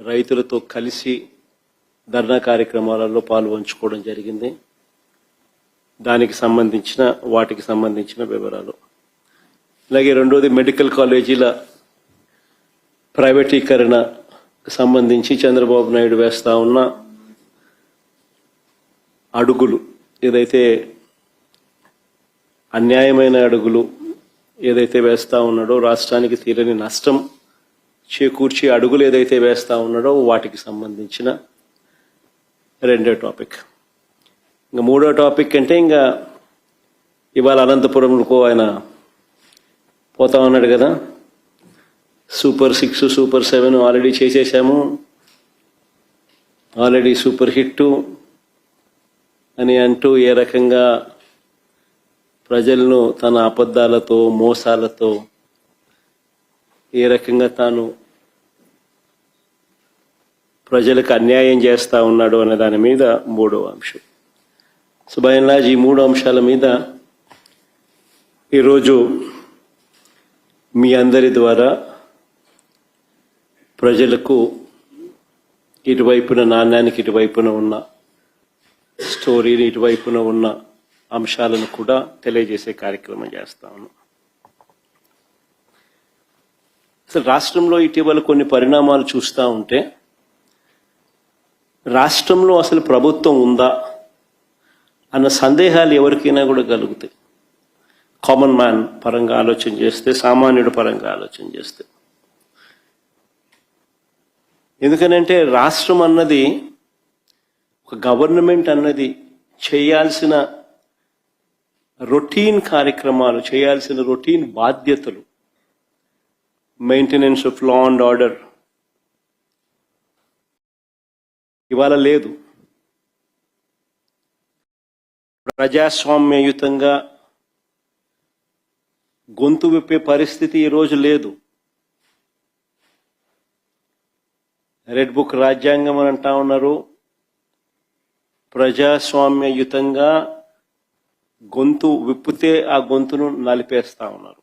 రైతులతో కలిసి ధర్నా కార్యక్రమాలలో పాల్పంచుకోవడం జరిగింది. దానికి సంబంధించిన వాటికి సంబంధించిన వివరాలు. అలాగే రెండోది మెడికల్ కాలేజీల ప్రైవేటీకరణ సంబంధించి చంద్రబాబు నాయుడు వేస్తా ఉన్న అడుగులు ఏదైతే అన్యాయమైన అడుగులు ఏదైతే వేస్తా ఉన్నాడో రాష్ట్రానికి తీరని నష్టం చేకూర్చి అడుగులు ఏదైతే వేస్తూ ఉన్నాడో వాటికి సంబంధించిన రెండో టాపిక్ ఇంకా మూడో టాపిక్ అంటే ఇంకా ఇవాళ అనంతపురంకు ఆయన పోతా ఉన్నాడు కదా. Super six super seven already చేసేసాము. ఆల్రెడీ సూపర్ హిట్ అని అంటూ ఏ రకంగా ప్రజలను తన అబద్ధాలతో మోసాలతో ఏ రకంగా తాను ప్రజలకు అన్యాయం చేస్తూ ఉన్నాడు అనే దాని మీద మూడో అంశం. సో బయన్లాజ్ ఈ మూడు అంశాల మీద ఈరోజు మీ అందరి ద్వారా ప్రజలకు ఇటువైపున నాణ్యానికి ఇటువైపున ఉన్న స్టోరీని ఇటువైపున ఉన్న అంశాలను కూడా తెలియజేసే కార్యక్రమం చేస్తా అసలు రాష్ట్రంలో ఇటీవల కొన్ని పరిణామాలు చూస్తూ ఉంటే రాష్ట్రంలో అసలు ప్రభుత్వం ఉందా అన్న సందేహాలు ఎవరికైనా కూడా కలుగుతాయి. కామన్ మ్యాన్ పరంగా ఆలోచన చేస్తే సామాన్యుడి పరంగా ఆలోచన చేస్తే. ఎందుకనంటే రాష్ట్రం అన్నది ఒక గవర్నమెంట్ అన్నది చేయాల్సిన రొటీన్ కార్యక్రమాలు చేయాల్సిన రొటీన్ బాధ్యతలు maintenance of law and order ఇవాళ లేదు. ప్రజాస్వామ్యయుతంగా గొంతు విప్పే పరిస్థితి ఈరోజు లేదు. రెడ్ బుక్ రాజ్యాంగం అని అంటా ఉన్నారు. ప్రజాస్వామ్యయుతంగా గొంతు విప్పితే ఆ గొంతును నలిపేస్తా ఉన్నారు.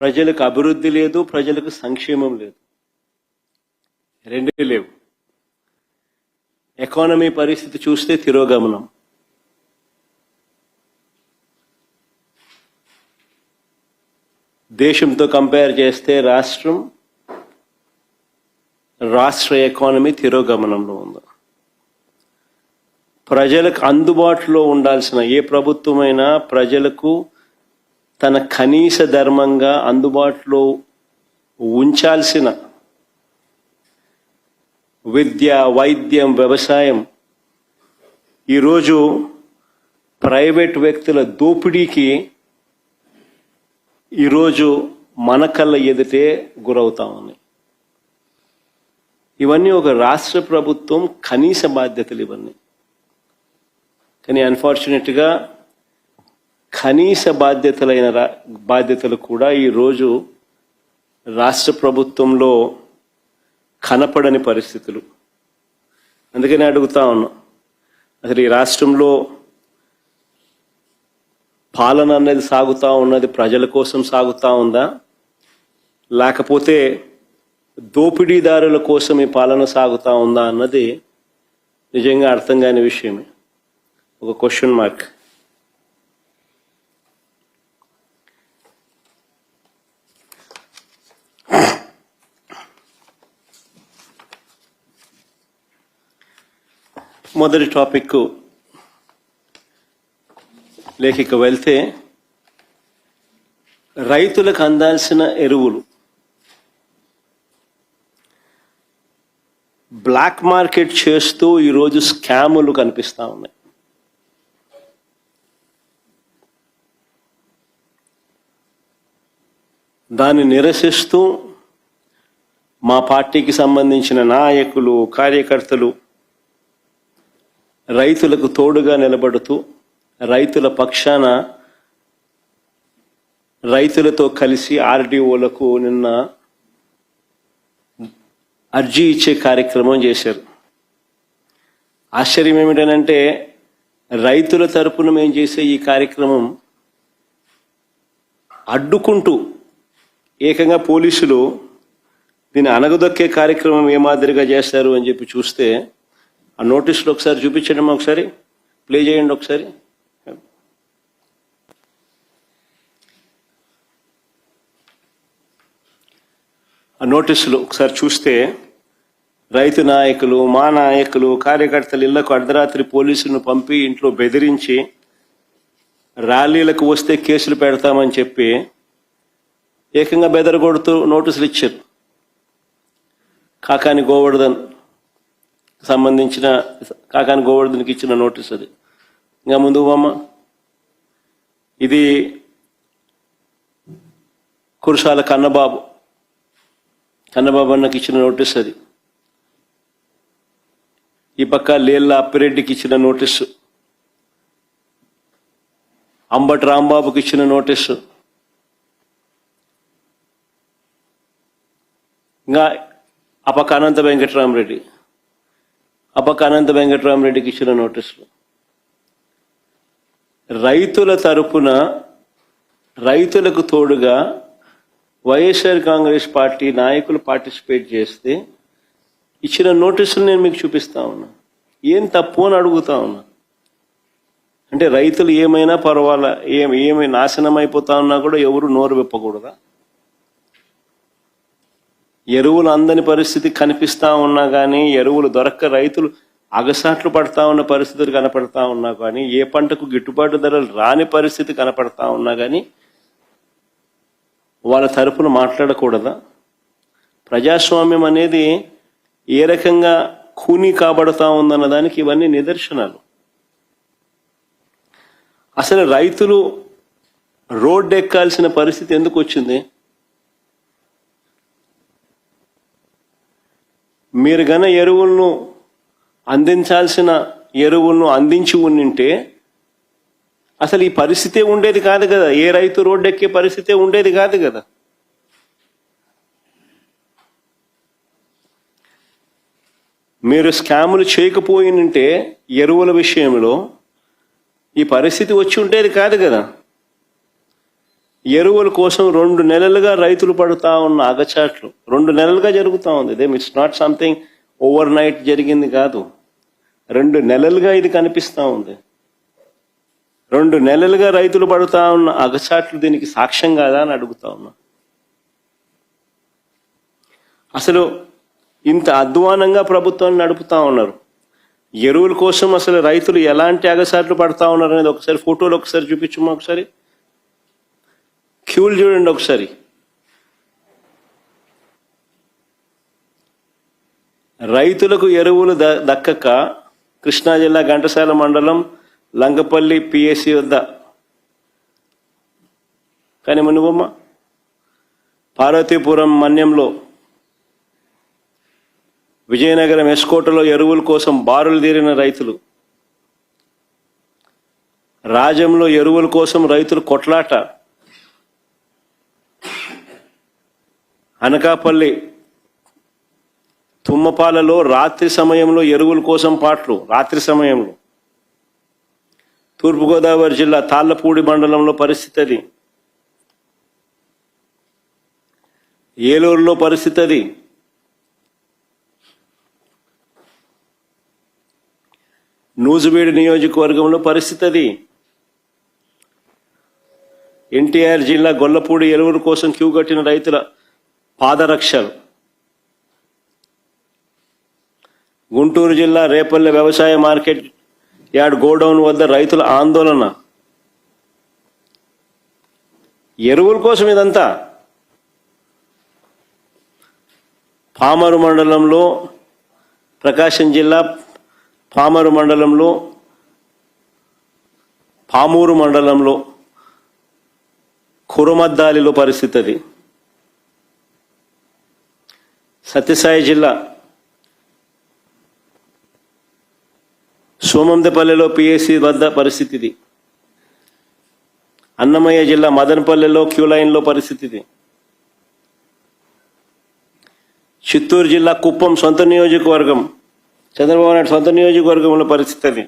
ప్రజలకు అభివృద్ధి లేదు ప్రజలకు సంక్షేమం లేదు. రెండే లేవు. ఎకానమీ పరిస్థితి చూస్తే తిరోగమనం. దేశంతో కంపేర్ చేస్తే రాష్ట్రం రాష్ట్ర ఎకానమీ తిరోగమనంలో ఉంది. ప్రజలకు అందుబాటులో ఉండాల్సిన ఏ ప్రభుత్వమైనా ప్రజలకు తన కనీస ధర్మంగా అందుబాటులో ఉంచాల్సిన విద్య వైద్యం వ్యవసాయం. ఈరోజు ప్రైవేట్ వ్యక్తుల దోపిడీకి ఈరోజు మన కళ్ళ ఎదుటే గురవుతా ఉన్నాయి ఇవన్నీ ఒక రాష్ట్ర ప్రభుత్వం కనీస బాధ్యతలు ఇవన్నీ కానీ అన్ఫార్చునేట్గా కనీస బాధ్యతలైన రా- బాధ్యతలు కూడా ఈరోజు రాష్ట్ర ప్రభుత్వంలో కనపడని పరిస్థితులు. అందుకని అడుగుతా ఉన్నాం అసలు ఈ రాష్ట్రంలో పాలన అనేది సాగుతూ ఉన్నది ప్రజల కోసం సాగుతూ ఉందా? లేకపోతే దోపిడీదారుల కోసం ఈ పాలన సాగుతూ ఉందా అన్నది నిజంగా అర్థం కాని విషయమే. ఒక క్వశ్చన్ మార్క్ మొదటి టాపిక్ లేఖిక వెళ్తే రైతులకు అందాల్సిన ఎరువులు. బ్లాక్ మార్కెట్ చేస్తూ ఈరోజు స్కాములు కనిపిస్తా ఉన్నాయి. దాన్ని నిరసిస్తూ మా పార్టీకి సంబంధించిన నాయకులు కార్యకర్తలు రైతులకు తోడుగా నిలబడుతూ రైతుల పక్షాన రైతులతో కలిసి ఆర్డీఓలకు నిన్న అర్జీ ఇచ్చే కార్యక్రమం చేశారు. ఆశ్చర్యం ఏమిటనంటే రైతుల తరపున మేము చేసే ఈ కార్యక్రమం అడ్డుకుంటూ ఏకంగా పోలీసులు దీన్ని అనగదొక్కే కార్యక్రమం ఏ మాదిరిగా చేస్తారు అని చెప్పి చూస్తే ఆ నోటీసులు ఒకసారి చూపించండి ఒకసారి. ప్లే చేయండి ఒకసారి. ఆ నోటీసులు ఒకసారి చూస్తే రైతు నాయకులు మా నాయకులు కార్యకర్తలు ఇళ్ళకు అర్ధరాత్రి పోలీసులను పంపి ఇంట్లో బెదిరించి ర్యాలీలకు వస్తే కేసులు పెడతామని చెప్పి ఏకంగా బెదరగొడుతూ నోటీసులు ఇచ్చారు. కాకాని గోవర్ధన్ సంబంధించిన కాకాని గోవర్ధన్కి ఇచ్చిన నోటీస్ అది. ఇంకా ముందు బామ్మ ఇది కురసాల కన్నబాబు. కన్నబాబు అన్నకి ఇచ్చిన నోటీస్ అది. ఈ పక్క లేళ్ళ అప్పిరెడ్డికి ఇచ్చిన నోటీసు. అంబటి రాంబాబుకి ఇచ్చిన నోటీసు. ఇంకా ఆ పక్క అనంత వెంకటరామరెడ్డి. ఆ పక్క అనంత వెంకటరామరెడ్డికి ఇచ్చిన నోటీసులు. రైతుల తరపున రైతులకు తోడుగా వైఎస్ఆర్ కాంగ్రెస్ పార్టీ నాయకులు పార్టిసిపేట్ చేస్తే ఇచ్చిన నోటీసులు నేను మీకు చూపిస్తా ఉన్నా. ఏం తప్పు అని అడుగుతా ఉన్నా. అంటే రైతులు ఏమైనా పర్వాలా ఏం ఏమి నాశనం అయిపోతా ఉన్నా కూడా ఎవరు నోరు విప్పకూడదా? ఎరువులు అందని పరిస్థితి కనిపిస్తూ ఉన్నా కానీ ఎరువులు దొరక్క రైతులు అగసాట్లు పడతా ఉన్న పరిస్థితులు కనపడతా ఉన్నా కానీ ఏ పంటకు గిట్టుబాటు ధరలు రాని పరిస్థితి కనపడతా ఉన్నా కానీ వాళ్ళ తరపున మాట్లాడకూడదా? ప్రజాస్వామ్యం అనేది ఏ రకంగా ఖూనీ కాబడతా ఉందన్న దానికి ఇవన్నీ నిదర్శనాలు. అసలు రైతులు రోడ్డు ఎక్కాల్సిన పరిస్థితి ఎందుకు వచ్చింది? మీరు గన ఎరువులను అందించాల్సిన ఎరువులను అందించి ఉండింటే అసలు ఈ పరిస్థితే ఉండేది కాదు కదా. ఏ రైతు రోడ్డు ఎక్కే పరిస్థితే ఉండేది కాదు కదా. మీరు స్కాములు చేయకపోయినంటే ఎరువుల విషయంలో ఈ పరిస్థితి వచ్చి ఉండేది కాదు కదా. ఎరువుల కోసం రెండు నెలలుగా రైతులు పడుతూ ఉన్న అగచాట్లు. రెండు నెలలుగా జరుగుతూ ఉంది. Them it's not something overnight జరిగింది కాదు. రెండు నెలలుగా ఇది కనిపిస్తూ ఉంది. రెండు నెలలుగా రైతులు పడుతూ ఉన్న అగచాట్లు దీనికి సాక్ష్యం కాదా అని అడుగుతా ఉన్నా. అసలు ఇంత అధ్వానంగా ప్రభుత్వాన్ని నడుపుతా ఉన్నారు. ఎరువుల కోసం అసలు రైతులు ఎలాంటి అగసాట్లు పడతా ఉన్నారు అనేది ఒకసారి ఫోటోలు ఒకసారి చూపించమ్మా ఒకసారి. క్యూలు చూడండి ఒకసారి. రైతులకు ఎరువులు ద- దక్కక కృష్ణా జిల్లా ఘంటసాల మండలం లంగపల్లి పిఎస్సి వద్ద. కానీ నువ్వమ్మ? పార్వతీపురం మన్యంలో విజయనగరం ఎస్కోటలో ఎరువుల కోసం బారులు తీరిన రైతులు. రాజంలో ఎరువుల కోసం రైతులు కొట్లాట. అనకాపల్లి తుమ్మపాలలో రాత్రి సమయంలో ఎరువుల కోసం పాటలు రాత్రి సమయంలో. తూర్పుగోదావరి జిల్లా తాళ్ళపూడి మండలంలో పరిస్థితి అది. ఏలూరులో పరిస్థితి అది. నూజువీడు నియోజకవర్గంలో పరిస్థితి అది. ఎన్టీఆర్ జిల్లా గొల్లపూడి ఎరువుల కోసం క్యూ కట్టిన రైతుల పాదరక్షలు. గుంటూరు జిల్లా రేపల్లె వ్యవసాయ మార్కెట్ యార్డ్ గోడౌన్ వద్ద రైతుల ఆందోళన. ఎరువుల కోసం ఇదంతా. పామరు మండలంలో ప్రకాశం జిల్లా పామరు మండలంలో పామూరు మండలంలో కురుమద్దాలిలో పరిస్థితి అది. సత్యసాయి జిల్లా సోమందపల్లెలో పిఎస్సి వద్ద పరిస్థితి ఇది అన్నమయ్య జిల్లా మదనపల్లెలో క్యూ లైన్లో పరిస్థితి ఇది చిత్తూరు జిల్లా కుప్పం సొంత నియోజకవర్గం చంద్రబాబు నాయుడు సొంత నియోజకవర్గంలో పరిస్థితి అది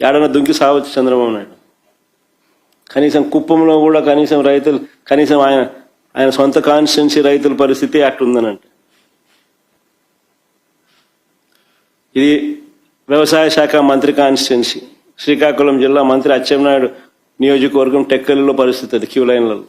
ఏడన దుంకి సావచ్చు చంద్రబాబు నాయుడు. కనీసం కుప్పంలో కూడా కనీసం రైతులు కనీసం ఆయన ఆయన సొంత కాన్స్టిట్యున్సీ రైతుల పరిస్థితి అట్టుందనంటే ఇది వ్యవసాయ శాఖ మంత్రి కాన్స్టిట్యున్సీ. శ్రీకాకుళం జిల్లా మంత్రి అచ్చెన్నాయుడు నియోజకవర్గం టెక్కలిలో పరిస్థితి అది క్యూ లైన్లలో.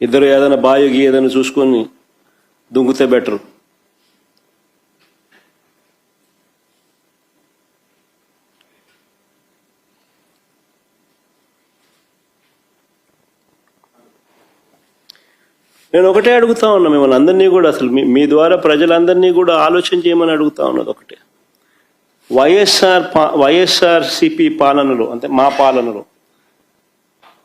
ఇద్దరు ఏదైనా బాయోగి ఏదైనా చూసుకొని దుంగితే బెటర్. నేను ఒకటే అడుగుతా ఉన్నా మిమ్మల్ని అందరినీ కూడా అసలు మీ మీ ద్వారా ప్రజలందరినీ కూడా ఆలోచన చేయమని అడుగుతా ఉన్నది ఒకటే. వైఎస్ఆర్ పా వైఎస్ఆర్ పాలనలో అంటే మా పాలనలో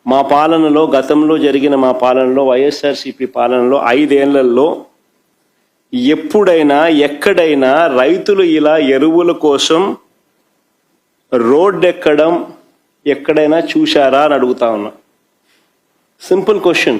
మా పాలనలో గతంలో జరిగిన మా పాలనలో వైఎస్ఆర్సిపి పాలనలో ఐదేళ్ళలో ఎప్పుడైనా ఎక్కడైనా రైతులు ఇలా ఎరువుల కోసం రోడ్డెక్కడం ఎక్కడైనా చూశారా అని అడుగుతా ఉన్నా. Simple question.